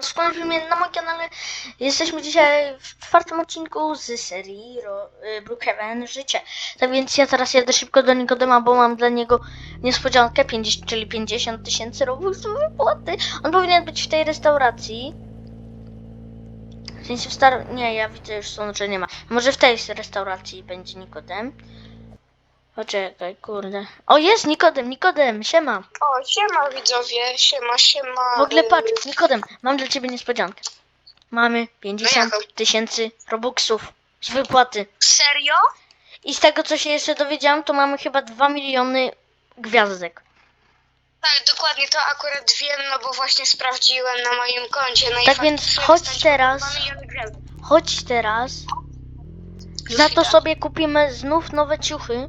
was ponownie na moim kanale. Jesteśmy dzisiaj w czwartym odcinku z serii Ro- y, Brookhaven Życie. Tak więc ja teraz jadę szybko do Nikodema, bo mam dla niego niespodziankę, 50, czyli 50 tysięcy robuxów wypłaty. On powinien być w tej restauracji. W sensie w star... Nie, ja widzę już stąd, że nie ma. Może w tej restauracji będzie Nikodem. Poczekaj, kurde. O, jest Nikodem, Nikodem, siema. O, siema widzowie, siema, siema. W ogóle patrz, Nikodem, mam dla ciebie niespodziankę. Mamy 50 No jaką? tysięcy robuxów z wypłaty. Serio? I z tego co się jeszcze dowiedziałam, to mamy chyba 2 miliony gwiazdek. Tak, dokładnie to akurat wiem, no bo właśnie sprawdziłem na moim koncie. No i Tak faktycznie więc chodź dostaliśmy teraz. dwa miliony gwiazd. Chodź teraz. Za to sobie kupimy znów nowe ciuchy.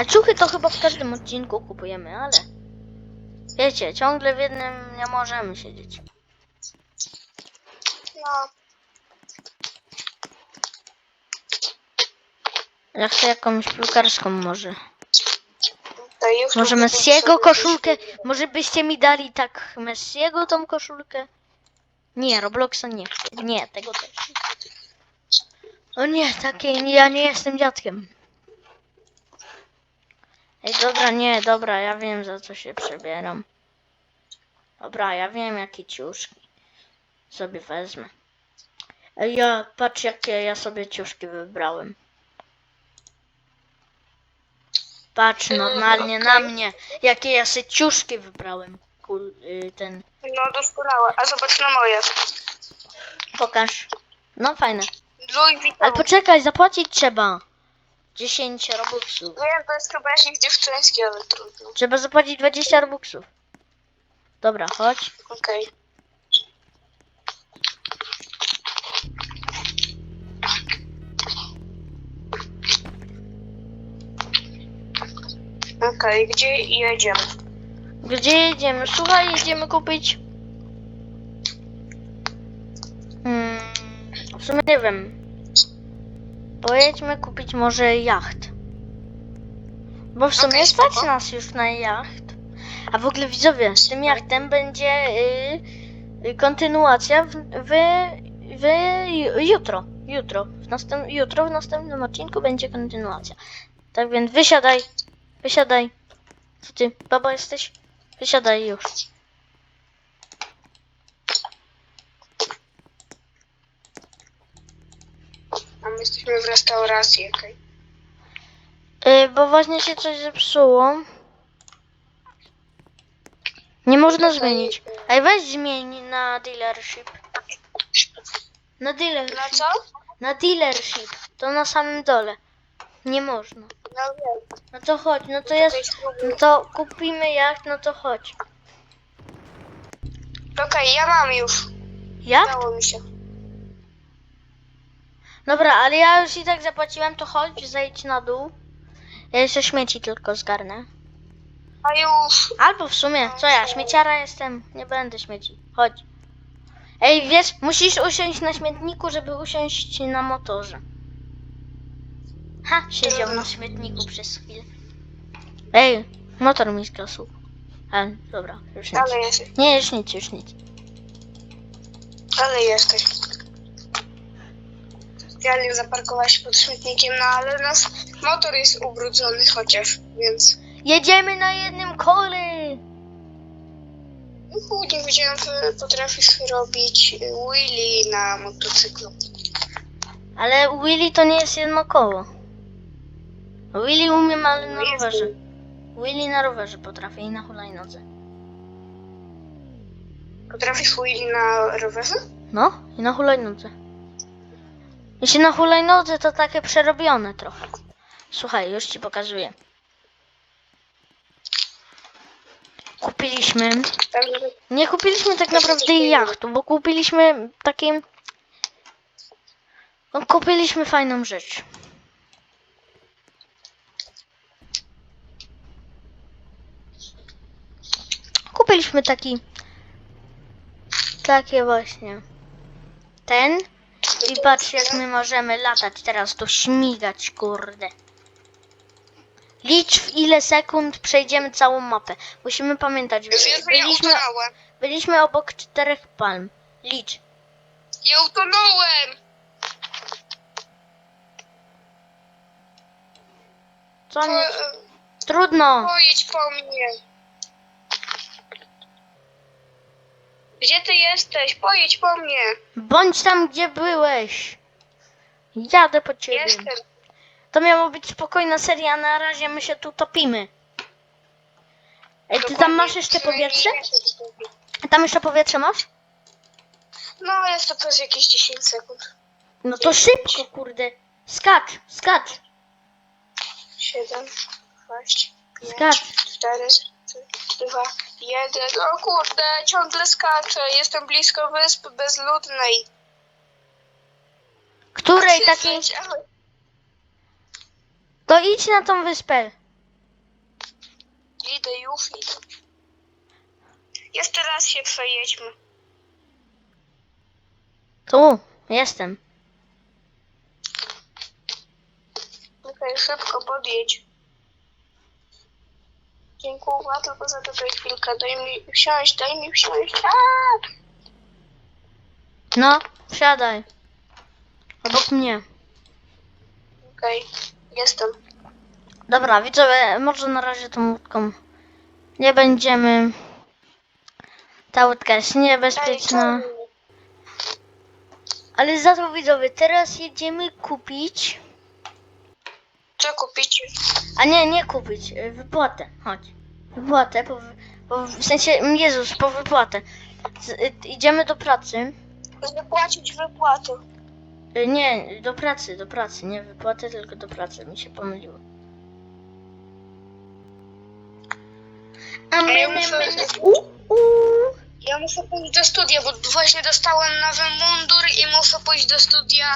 A ciuchy to chyba w każdym odcinku kupujemy, ale... Wiecie, ciągle w jednym nie możemy siedzieć. No, Ja chcę jakąś piłkarską może. Może Messiego koszulkę? Może byście mi dali tak Messiego tą koszulkę? Nie, Robloxa nie. Nie, tego też. O nie, takiej ja nie jestem dziadkiem. Ej, dobra, nie, dobra, ja wiem za co się przebieram. Dobra, ja wiem jakie ciuszki sobie wezmę. Ej, ja, patrz jakie ja sobie ciuszki wybrałem. Patrz normalnie na mnie, jakie ja sobie ciuszki wybrałem. Kul, y, ten, No doskonałe, a zobacz na moje. pokaż. No fajne. Louis Vuitton. Ale poczekaj, zapłacić trzeba. 10 robuxów. Wiem, to jest chyba jakieś dziewczyńskie, ale trudno. Trzeba zapłacić 20 robuxów. Dobra, chodź. Okej. Okej, gdzie jedziemy? Gdzie jedziemy? Słuchaj, jedziemy kupić. Hmm, w sumie nie wiem. Pojedźmy kupić może jacht. Bo w sumie Okej, stać spoko. nas już na jacht. A w ogóle widzowie, z tym jachtem będzie y, y, kontynuacja w, w, w ju- jutro. Jutro. W następ, jutro w następnym odcinku będzie kontynuacja. Tak więc wysiadaj. Wysiadaj. Co ty, baba jesteś? Wysiadaj już. Jesteśmy w restauracji, okej. Yy, bo właśnie się coś zepsuło. Nie można zmienić. y- Ej, weź zmień na dealership. Na dealership. Na co? Na dealership. To na samym dole. Nie można. No wiem. No to chodź, no to jest... No to kupimy jacht, no to chodź. Okej, ja mam już. Jak? Udało mi się. Dobra, ale ja już i tak zapłaciłem, to chodź, zejdź na dół. Ja jeszcze śmieci tylko zgarnę. A już. Albo w sumie, co ja, śmieciara jestem, nie będę śmieci. Chodź. Ej, wiesz, musisz usiąść na śmietniku, żeby usiąść na motorze. Ha, siedział na śmietniku przez chwilę. Ej, motor mi zgasł. A, dobra, już nic. Ale jesteś. Nie, już nic, już nic. Ale jesteś. Specjalnie zaparkowałaś pod śmietnikiem, no ale nas motor jest ubrudzony chociaż, więc... Jedziemy na jednym kole! Uhu, nie wiedziałem, że potrafisz robić wheelie na motocyklu. Ale Willy to nie jest jedno koło. Willy umiem, ale na No jest. rowerze. Willy na rowerze potrafi i na hulajnodze. Potrafisz wheelie na rowerze? No, i na hulajnodze. Jeśli na hulajnodze to takie przerobione trochę. Słuchaj, już ci pokazuję. Kupiliśmy. Nie kupiliśmy tak naprawdę jachtu, bo kupiliśmy takie. No, kupiliśmy fajną rzecz. Kupiliśmy taki. Takie właśnie. Ten. I patrz jak my możemy latać teraz, to śmigać, kurde. Licz w ile sekund przejdziemy całą mapę. Musimy pamiętać. Byliśmy, byliśmy obok czterech palm. Licz. Ja utonąłem! Co Po, e, Trudno. pojedź po mnie. Gdzie ty jesteś? Pojedź po mnie. Bądź tam, gdzie byłeś. Jadę po ciebie. Jestem. To miało być spokojna seria, na razie my się tu topimy. Ej, ty tam Dokładnie. masz jeszcze Przynajmniej powietrze? ja się zgubię. Tam jeszcze powietrze masz? No, jest to przez jakieś 10 sekund. No to szybko, kurde. Skacz, skacz. 7, 6, 5, Skacz. 4, 3, 2, 1. O kurde, ciągle skaczę. Jestem blisko wyspy bezludnej. Której takiej? To idź na tą wyspę. Idę już, idę. Jeszcze raz się przejedźmy. Tu, jestem. Okej, szybko podjedź. Dziękuję, tylko za to chwilkę. Daj mi wsiąść, daj mi wsiąść. Aaa! No, wsiadaj. Obok mnie. Okej, jestem. Dobra, widzowie, może na razie tą łódką nie będziemy. Ta łódka jest niebezpieczna. Ej, Ale za to widzowie, teraz jedziemy kupić. Co kupić? A nie, nie kupić, y, wypłatę. Chodź. Wypłatę, po, wy- po, w sensie, Jezus, po wypłatę. Z, y, idziemy do pracy. Zapłacić wypłatę. Y, Nie, do pracy, do pracy, nie wypłatę, tylko do pracy, mi się pomyliło. A my, my, my, u, u. Ja muszę pójść do studia, bo właśnie dostałem nowy mundur i muszę pójść do studia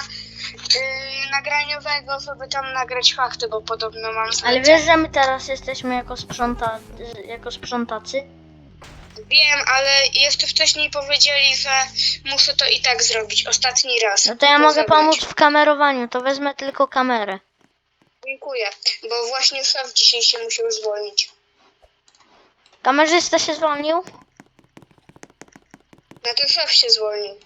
yy, nagraniowego, żeby tam nagrać fakty, bo podobno mam Ale wiesz, że my teraz jesteśmy jako, sprząta, jako sprzątacy? Wiem, ale jeszcze wcześniej powiedzieli, że muszę to i tak zrobić. Ostatni raz. No to ja mogę pomóc w kamerowaniu, to wezmę tylko kamerę. Dziękuję, bo właśnie szef dzisiaj się musiał zwolnić. Kamerzysta się zwolnił? Na ten szef się zwolnił.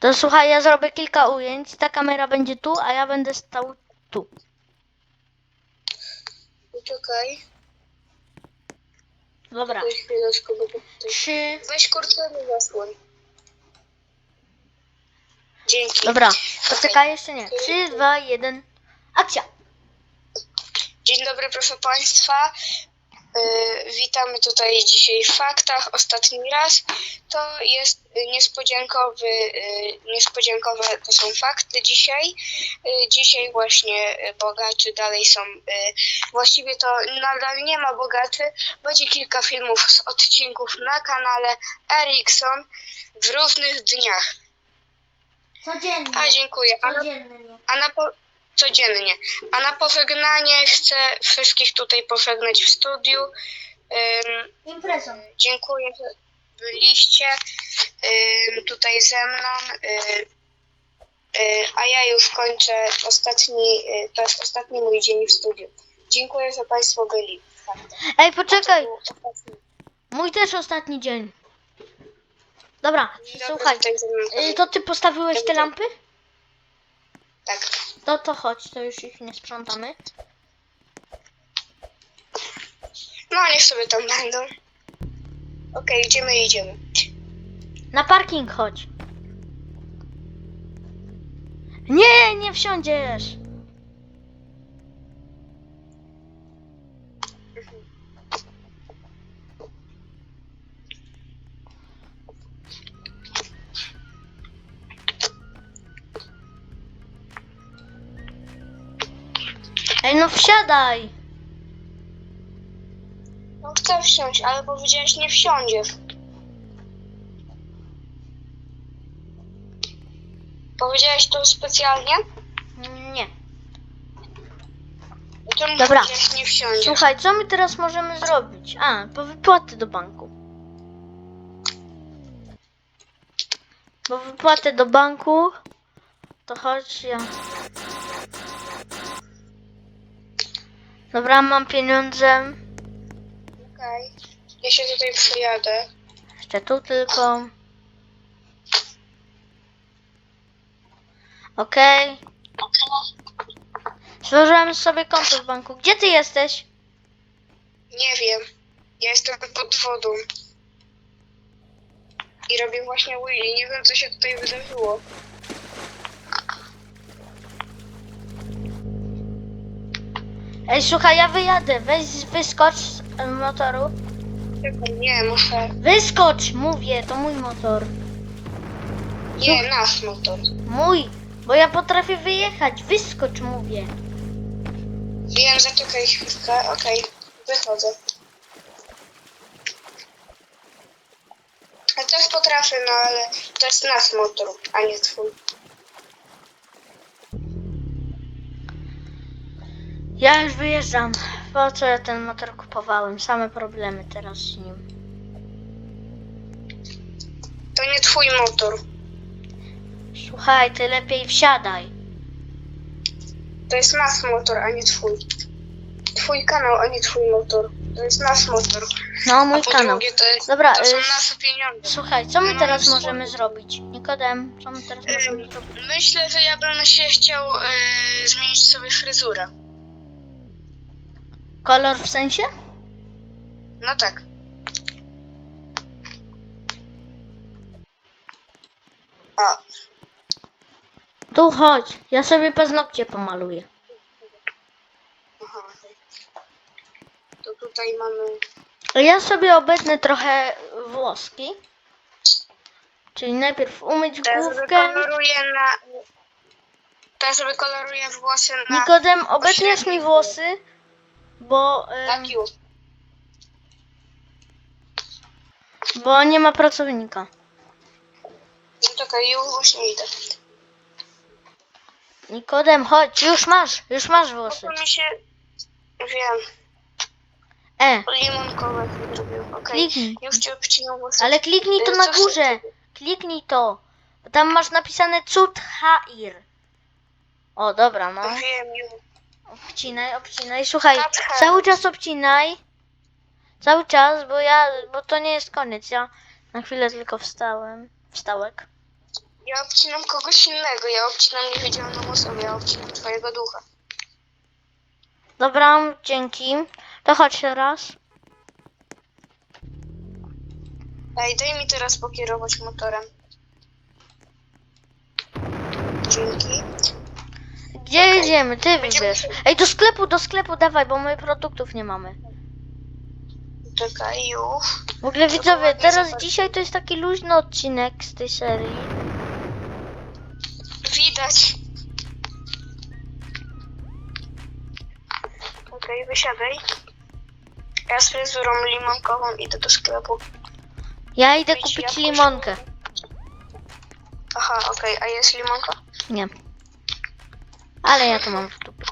To słuchaj, ja zrobię kilka ujęć, ta kamera będzie tu, a ja będę stał tu. Poczekaj, Dobra. tutaj chwileczkę, bo tutaj... Trzy. Weź kurczę zasłoń. Dzięki. Dobra, poczekaj jeszcze nie. Trzy, dwa, jeden. Akcja! Dzień dobry, proszę Państwa. Yy, witamy tutaj dzisiaj w faktach. Ostatni raz. To jest y, niespodziankowy, yy, niespodziankowe to są fakty dzisiaj. Yy, dzisiaj właśnie y, bogaczy dalej są, właściwie to nadal nie ma bogaczy. Będzie kilka filmów z odcinków na kanale Erikson w różnych dniach. Codziennie. A dziękuję. A Codziennie. a na po... codziennie. A na pożegnanie chcę wszystkich tutaj pożegnać w studiu. Ym, Imprezą. dziękuję, że byliście ym, tutaj ze mną. Y, y, a ja już kończę ostatni, y, to jest ostatni mój dzień w studiu. Dziękuję, że Państwo byli. Ej, to poczekaj! był ostatni. Mój też ostatni dzień. Dobra, dobry, słuchaj. tutaj ze mną. y, To ty postawiłeś te lampy? Tak. To to chodź, to już ich nie sprzątamy. No, niech sobie tam będą. Okej, gdzie my idziemy? Na parking chodź. Nie, nie wsiądziesz. Ej, no wsiadaj. No chcę wsiąść, ale powiedziałeś nie wsiądziesz. Powiedziałeś to specjalnie? Nie. Czemu Dobra. powiedziałeś nie wsiądziesz? Słuchaj, co my teraz możemy zrobić? A, po wypłaty do banku. Bo wypłatę do banku, to chodź ja. Dobra, mam pieniądze. Okej. Ja się tutaj przyjadę. Jeszcze tu tylko. Okej. Stworzyłem sobie konto w banku. Gdzie ty jesteś? Nie wiem. Ja jestem pod wodą. I robię właśnie Willy. Nie wiem, co się tutaj wydarzyło. Ej, słuchaj, ja wyjadę. Weź, wyskocz z e, motoru. Czekaj, nie, muszę... Wyskocz, mówię, to mój motor. Nie, nasz motor. Mój, bo ja potrafię wyjechać. Wyskocz, mówię. Wiem, zaczekaj chwilkę. Okej, wychodzę. Ja też potrafię, no ale to jest nasz motor, a nie twój. Ja już wyjeżdżam. Po co ja ten motor kupowałem? Same problemy teraz z nim. To nie twój motor. Słuchaj, ty lepiej wsiadaj. To jest nasz motor, a nie twój. Twój kanał, a nie twój motor. To jest nasz motor. No, A mój po kanał. drugie, to, jest, Dobra, to są y, nasze pieniądze. Słuchaj, co my No, teraz możemy słowo. zrobić? Nikodem, co my teraz możemy zrobić? Myślę, że ja bym się chciał y, zmienić sobie fryzurę. Kolor w sensie? No tak. A, Tu chodź, ja sobie paznokcie pomaluję. aha. To tutaj mamy... Ja sobie obetnę trochę włoski. Czyli najpierw umyć sobie główkę. koloruję na... To ja sobie koloruję włosy na... Nikodem, obetniesz mi włosy, bo, em, Tak już. bo nie ma pracownika. No czekaj, już nie idę. Nikodem, chodź, już masz, już masz włosy. To mi się... Wiem. E, Limonkowe zrobił. Okej. Kliknij. Już ci obcinam włosy. ale kliknij to na górze. Kliknij to. Tam masz napisane cud hair. O, dobra, no. Wiem, już. Obcinaj, obcinaj. Słuchaj, Cut hair. cały czas obcinaj. Cały czas, bo ja, bo to nie jest koniec. Ja na chwilę tylko wstałem. Wstałek. Ja obcinam kogoś innego, ja obcinam niewidzialną osobę, ja obcinam twojego ducha. Dobra, dzięki. To chodź teraz. Ej, daj mi teraz pokierować motorem. Dzięki. Gdzie jedziemy? Ty Będziemy wybierz. Ej, do sklepu, do sklepu dawaj, bo my produktów nie mamy. Czekaj, już. W ogóle To widzowie, teraz dzisiaj to jest taki luźny odcinek z tej serii. Widać. Okej, wysiadaj. Ja z fryzurą limonkową idę do sklepu. Ja idę kupić limonkę. Aha, okej, a jest limonka? Nie. Ale ja to mam w dupie.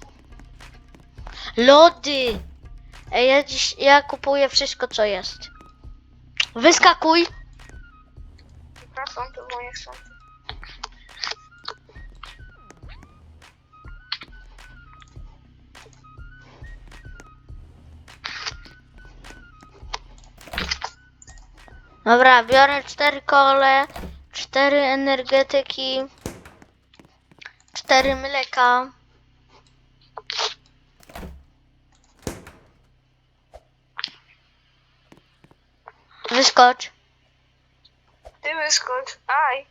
Lody! Ej, ja dziś, ja kupuję wszystko co jest. Wyskakuj! To moje są. Dobra, biorę cztery kole, cztery energetyki, cztery mleka. Wyskocz, Ty wyskocz. Aj.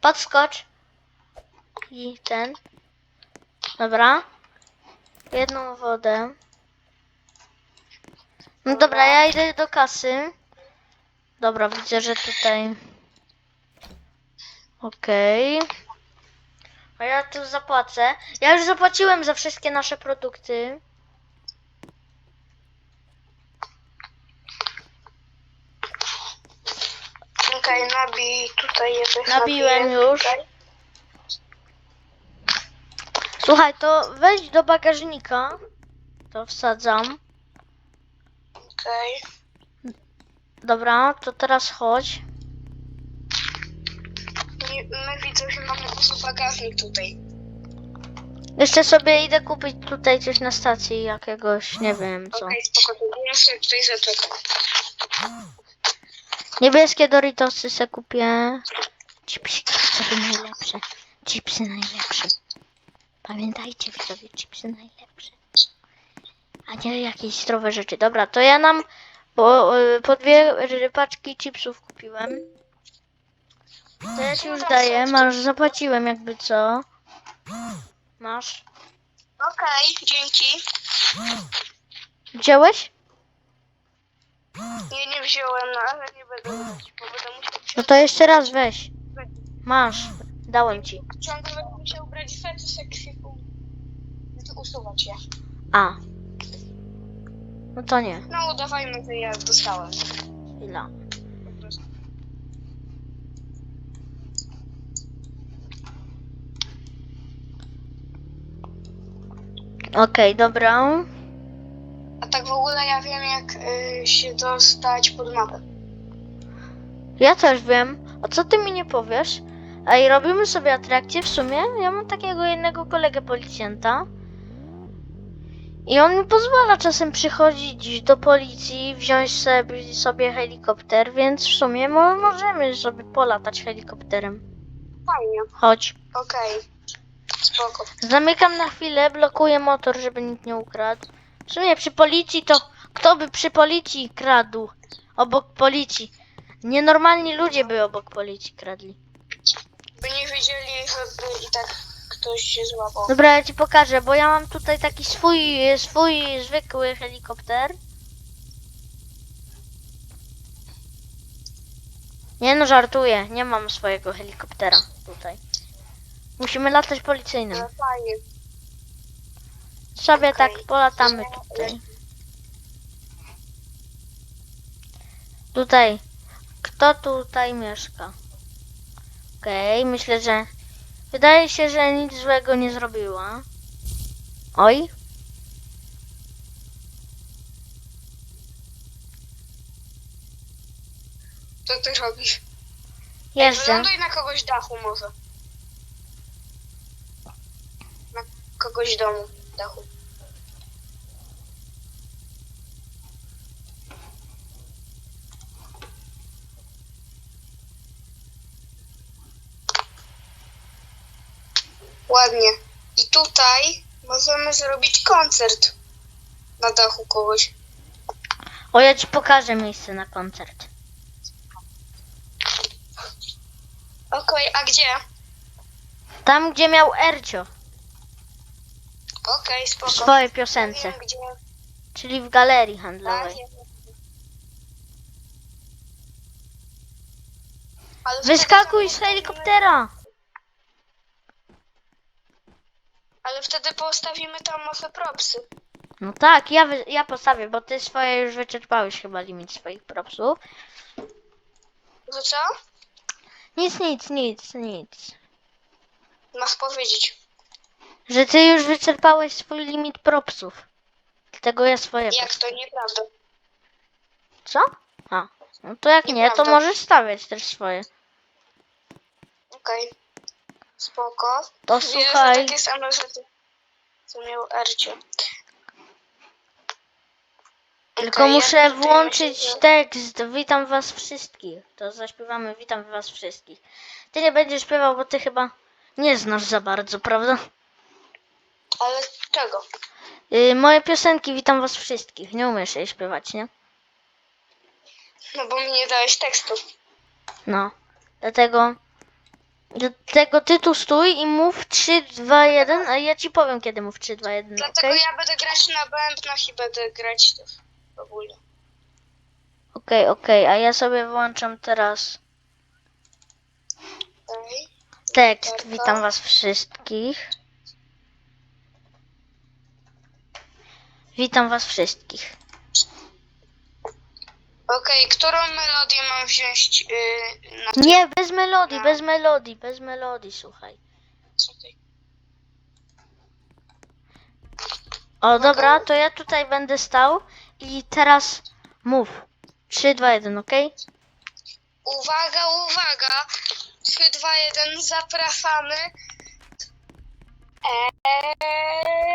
podskocz. I ten. Dobra. Jedną wodę. No dobra, ja idę do kasy. Dobra, widzę, że tutaj. Okej. A ja tu zapłacę. Ja już zapłaciłem za wszystkie nasze produkty. Okej, nabij tutaj jakoś Nabiłem nabiję już. Tutaj. Słuchaj, to wejdź do bagażnika. To wsadzam. Okej. Dobra, to teraz chodź. My widzę, że mamy po prostu bagażnik tutaj. Jeszcze sobie idę kupić tutaj coś na stacji jakiegoś, nie wiem co. Okej, spoko, to ja sobie tutaj zaczekam. Niebieskie Doritosy se kupię. Chipsiki widzowie najlepsze. Chipsy najlepsze. Pamiętajcie widzowie, chipsy najlepsze. A nie jakieś zdrowe rzeczy. Dobra, to ja nam po, y, po dwie paczki chipsów kupiłem. To ja ci już daję, masz, zapłaciłem jakby co. Masz. Okej, dzięki. Wziąłeś? Nie, nie wziąłem, no ale nie będę brać, bo będę musiał No to jeszcze raz weź. Masz. Dałem ci. ciągle będę musiał brać fetu z ekwipu. To usuwać je. A. No to nie. No udawajmy, że ja dostałem. Chwila. Okej, dobra. A tak w ogóle ja wiem jak y, się dostać pod mapę. Ja też wiem. A co ty mi nie powiesz? Ej, robimy sobie atrakcję w sumie. Ja mam takiego jednego kolegę policjanta. I on mi pozwala czasem przychodzić do policji, wziąć sobie, sobie helikopter, więc w sumie mo możemy sobie polatać helikopterem. Fajnie. Chodź. Okej. Spoko. Zamykam na chwilę, blokuję motor, żeby nikt nie ukradł. W sumie przy policji to kto by przy policji kradł? Obok policji. Nienormalni ludzie by obok policji kradli. By nie wiedzieli, żeby i tak ktoś się złapał. Dobra, ja ci pokażę, bo ja mam tutaj taki swój, swój zwykły helikopter. Nie no, żartuję, nie mam swojego helikoptera tutaj. Musimy latać policyjnym. Fajnie. Sobie Okej. tak polatamy tutaj. Tutaj. Kto tutaj mieszka? Okej, myślę, że... Wydaje się, że nic złego nie zrobiła. Oj. Co ty robisz? Jeżdżę. Wyląduj na kogoś dachu może. Na kogoś domu dachu. Ładnie. I tutaj możemy zrobić koncert na dachu kogoś. O, ja ci pokażę miejsce na koncert. Okej, a gdzie? Tam, gdzie miał Ercio Okej, w spoko. swojej piosence. Wiem, gdzie. Czyli w galerii Tak, handlowej. jest. Ale Wyskakuj z helikoptera! Ale wtedy postawimy tam może propsy. No tak, ja, ja postawię, bo ty swoje już wyczerpałeś chyba limit swoich propsów. To co? Nic, nic, nic, nic. Masz powiedzieć. Że ty już wyczerpałeś swój limit propsów. Dlatego ja swoje. Jak to nieprawda. Co? A. No to jak nie, to Nieprawda. możesz stawiać też swoje. Okej. Spoko. To słuchaj. że takie same rzeczy, co miał Ercio. Tylko Okej, muszę ja tutaj włączyć myślę, że- tekst. Witam was wszystkich. To zaśpiewamy Witam was wszystkich. Ty nie będziesz śpiewał, bo ty chyba nie znasz za bardzo, prawda? Ale czego? Yy, moje piosenki Witam was wszystkich. Nie umiesz jej śpiewać, nie? No bo mi nie dałeś tekstu. No. Dlatego. Dlatego ty tu stój i mów 3, 2, 1, a ja ci powiem kiedy mów 3, 2, 1, Dlatego okej? ja będę grać na bębnach i będę grać w ogóle. Okej, okej, a ja sobie włączam teraz tekst. Witam was wszystkich. Witam was wszystkich. Okej, którą melodię mam wziąć yy, na Nie, bez melodii, No. bez melodii, bez melodii, słuchaj. Okej. O, dobra, to ja tutaj będę stał i teraz mów. 3, 2, 1, okej? Uwaga, uwaga! 3, 2, 1, zapraszamy.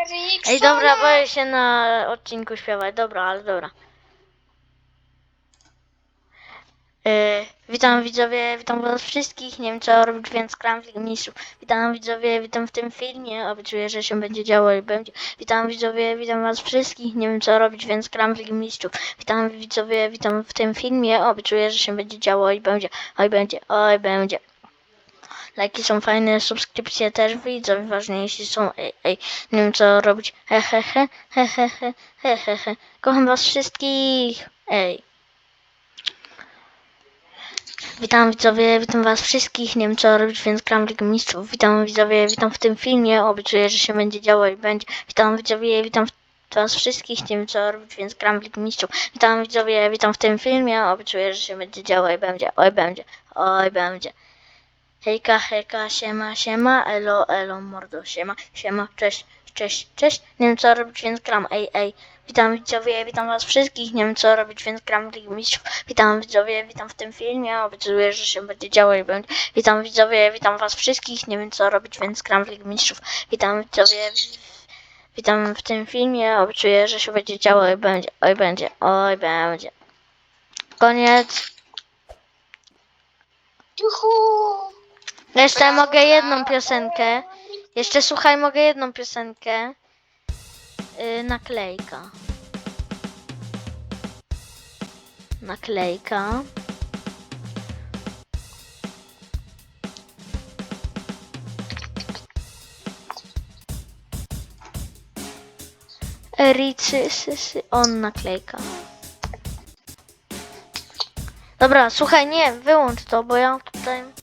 Erik. Ej, dobra, boję się na odcinku śpiewać. Dobra, ale dobra. Yy, witam widzowie, witam was wszystkich. Nie wiem co robić, więc kram w Mistrzów. Witam widzowie, witam w tym filmie. Obiecuję, że się będzie działo i będzie. Witam widzowie, witam was wszystkich. Nie wiem co robić, więc kram w Mistrzów. Witam widzowie, witam w tym filmie. Obiecuję, że się będzie działo i będzie. Oj będzie, oj będzie. Lajki są fajne, subskrypcje też widzą, ważniejsi są, ej, ej, nie wiem co robić, hehehe, hehehe, hehehe, kocham was wszystkich, ej. Witam widzowie, witam was wszystkich, nie wiem co robić, więc gram Ligę Mistrzów. Witam widzowie, witam w tym filmie, obiecuję, że się będzie działo i będzie. Witam widzowie, witam was wszystkich, nie wiem co robić, więc gram w Ligę Mistrzów. Witam widzowie, witam w tym filmie, obiecuję, że się będzie działo i będzie, oj będzie, oj będzie. Hejka, hejka, siema, siema, elo, elo, mordo, siema, siema, cześć, cześć, cześć. Nie wiem co robić, więc gram, ej, ej. Witam widzowie, witam was wszystkich, nie wiem co robić, więc gram Mistrzów. Witam widzowie, witam w tym filmie, obiecuję, że się będzie działo i będzie. Witam widzowie, witam was wszystkich, nie wiem co robić, więc gram Mistrzów. Witam widzowie, witam w tym filmie, obiecuję, że się będzie działo i będzie, oj będzie, oj będzie. Koniec. Juhu! Jeszcze mogę jedną piosenkę. Jeszcze słuchaj, mogę jedną piosenkę. Yy, naklejka. Naklejka. Ricy, sy, sy, on naklejka. Dobra, słuchaj, nie, wyłącz to, bo ja tutaj...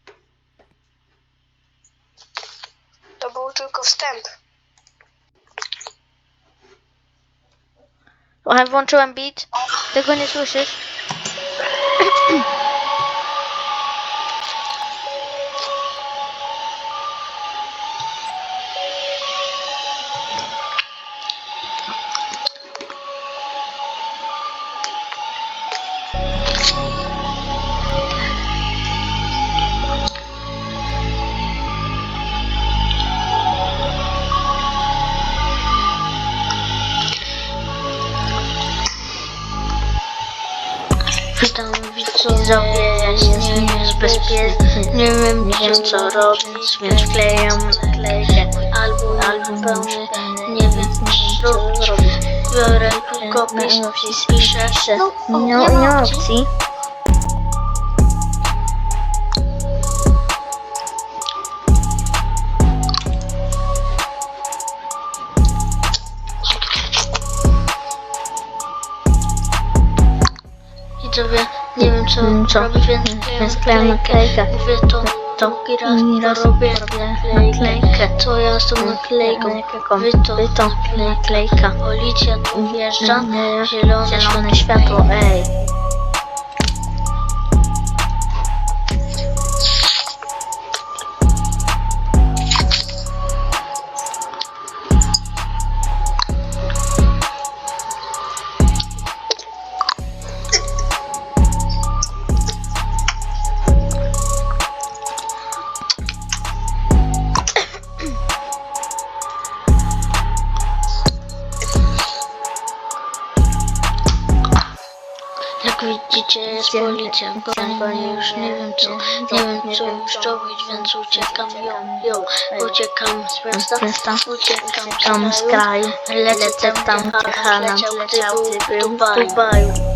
To był tylko wstęp. Słuchaj, włączyłem beat. Tego nie słyszysz? Witam widzowie, ja się nie jest bezpiecznie, nie wiem, wiem co robić, więc wklejam naklejkę, album, album pełny, nie wiem co zrobić, biorę długopis i piszę, no, nie ma opcji. Widzowie, wiem co, co robić, więc, więc klejam naklejkę. Mówię to, to drugi raz, raz robię naklejkę. Co ja z tą naklejką? Wy to, wy to naklejka. Policja tu wjeżdża, zielone, zielone światło, ej. Uciekam, yo, yo, uciekam z miasta, uciekam z kraju, lecę tam, gdzie Hanan gdy był w Dubaju.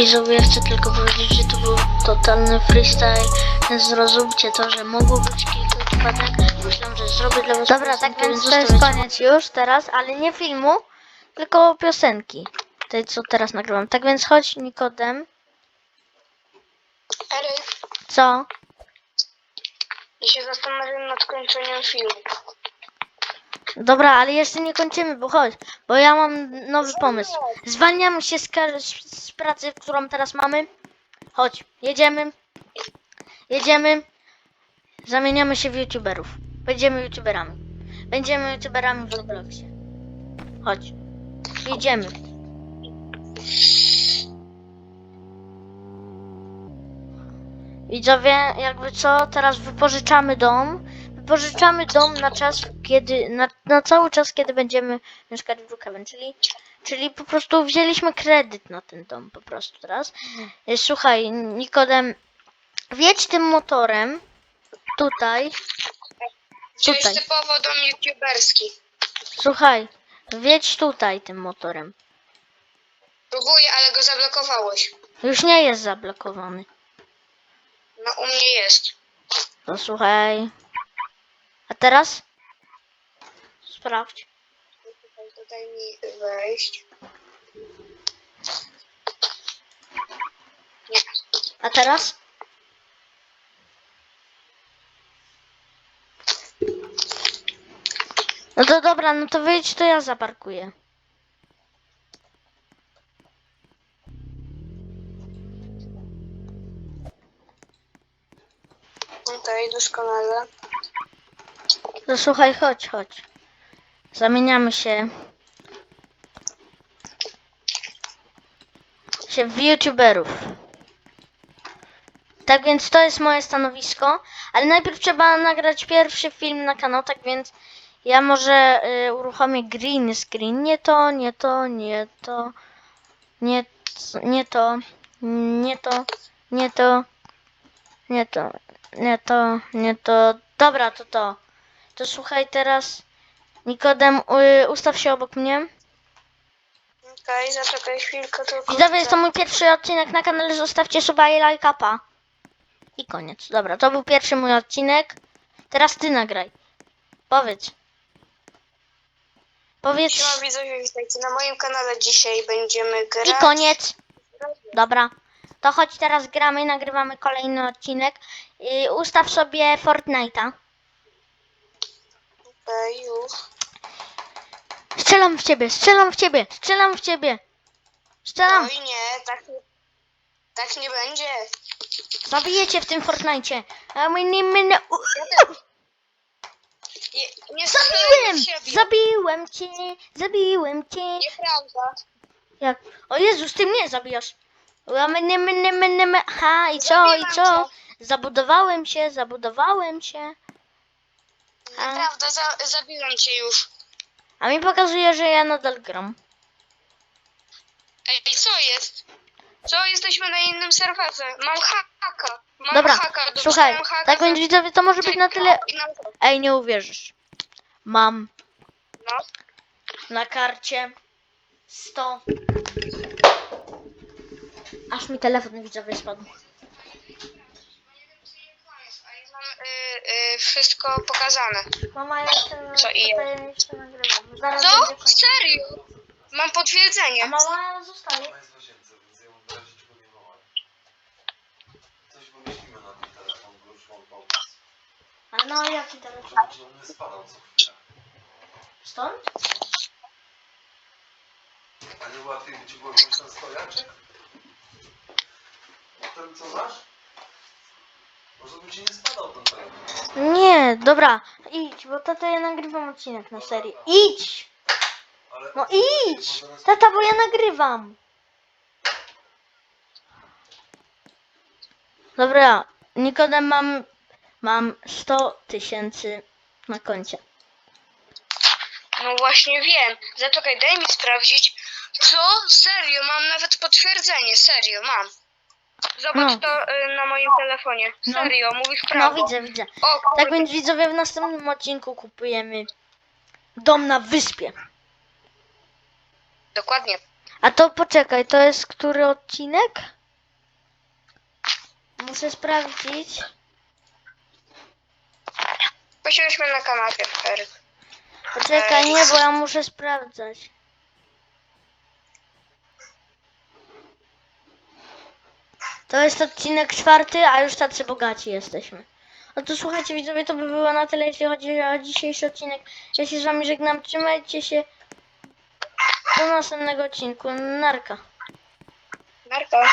Widzowie, chcę tylko powiedzieć, że to był totalny freestyle. Zrozumcie to, że mogło być kilka przypadek. Myślę, że zrobię dla was Dobra, tak więc to jest koniec już teraz, ale nie filmu, tylko piosenki. Tej, co teraz nagrywam. Tak więc chodź, Nikodem. Eryk, Co? ja się zastanawiam nad kończeniem filmu. Dobra, ale jeszcze nie kończymy, bo chodź, bo ja mam nowy pomysł. Zwalniamy się z, z pracy, którą teraz mamy. Chodź, jedziemy. Jedziemy. Zamieniamy się w youtuberów. Będziemy youtuberami. będziemy youtuberami w Robloxie. Chodź. Jedziemy. Widzowie, jakby co, teraz wypożyczamy dom. Wypożyczamy dom na czas, kiedy, na, na cały czas, kiedy będziemy mieszkać w Brookhaven, czyli, czyli po prostu wzięliśmy kredyt na ten dom po prostu teraz. Y, Słuchaj, Nikodem, wjedź tym motorem tutaj, To Tutaj. jest typowo dom youtuberski. słuchaj, wjedź tutaj tym motorem. Próbuję, ale go zablokowałeś. Już nie jest zablokowany. No u mnie jest. To słuchaj. A teraz? Sprawdź. Tutaj, Daj mi wejść. Nie. A teraz? No to dobra, no to wyjdź, to ja zaparkuję. Okej, doskonale. To słuchaj, chodź, chodź. Zamieniamy się. się w youtuberów. Tak więc to jest moje stanowisko, ale najpierw trzeba nagrać pierwszy film na kanał, tak więc ja może y, uruchomię green screen. Nie to, nie to, nie to, nie, nie to, nie to, nie to, nie to, nie to, nie to. Dobra, to to. To słuchaj teraz. Nikodem, y, ustaw się obok mnie. Okej, zaczekaj chwilkę tylko. Widzowie, jest to mój pierwszy odcinek na kanale. Zostawcie suba i lajka, pa. I koniec. Dobra, to był pierwszy mój odcinek. Teraz ty nagraj. Powiedz. Powiedz. Siema widzowie, witajcie. Na moim kanale dzisiaj będziemy grać. I koniec. Dobra. To chodź teraz gramy, nagrywamy kolejny odcinek. I ustaw sobie Fortnite'a. Już. Strzelam w ciebie, strzelam w ciebie, strzelam w ciebie. Strzelam. Oj nie, tak nie, tak nie będzie. Zabiję cię w tym Fortnite'cie. A my nie my Nie, nie Zabiłem! siebie. Zabiłem cię! Zabiłem cię! Nieprawda. Jak? O Jezus, ty mnie zabijasz! A my nie, my nie, my nie, my. Ha, i co, i co? Zabudowałem się, zabudowałem się. A, Nieprawda, za, zabiłem cię już. a mi pokazuje, że ja nadal gram. Ej, co jest? Co? Jesteśmy na innym serwerze. Mam haka. Mam Dobra, haka. słuchaj, haka tak za- więc widzowie, to może być na tyle... I na- Ej, nie uwierzysz. Mam No. na karcie 100. Aż mi telefon widzowie spadł. A ja mam y, y, wszystko pokazane. Mama, ja jeszcze, Co i nagrywam. Zaraz będzie koniec. Serio? Mam A potwierdzenie. mama zostaje? Ona jest w łazience, więc ją na razie czego nie wołaj. Coś wymyślimy na ten telefon, bo już mam pomysł. Ale no jaki telefon? Może będzie on spadał co chwilę. Stąd? A nie łatwiej by ci było wziąć ten stojaczek? Ten co masz? Może by ci nie spadał ten telefon. Nie, dobra, idź, bo tata ja nagrywam odcinek na serii. Idź! Ale No idź! Tata, bo ja nagrywam. Dobra, Nikodem mam, mam 100 tysięcy na koncie. No właśnie wiem. Zaczekaj, daj mi sprawdzić. Co? Serio, mam nawet potwierdzenie. Serio, mam. Zobacz No. to y, na moim telefonie. No. Serio, mówisz No prawo. widzę, widzę. O, Tak więc widzowie, w następnym odcinku kupujemy dom na wyspie. Dokładnie. A to poczekaj, to jest który odcinek? Muszę sprawdzić. Posiedliśmy na kanapie, Eryk. Poczekaj, nie, bo ja muszę sprawdzać. To jest odcinek czwarty, a już tacy bogaci jesteśmy. No to słuchajcie widzowie, to by było na tyle, jeśli chodzi o dzisiejszy odcinek. Ja się z wami żegnam, trzymajcie się. Do następnego odcinku. Narka. Narka.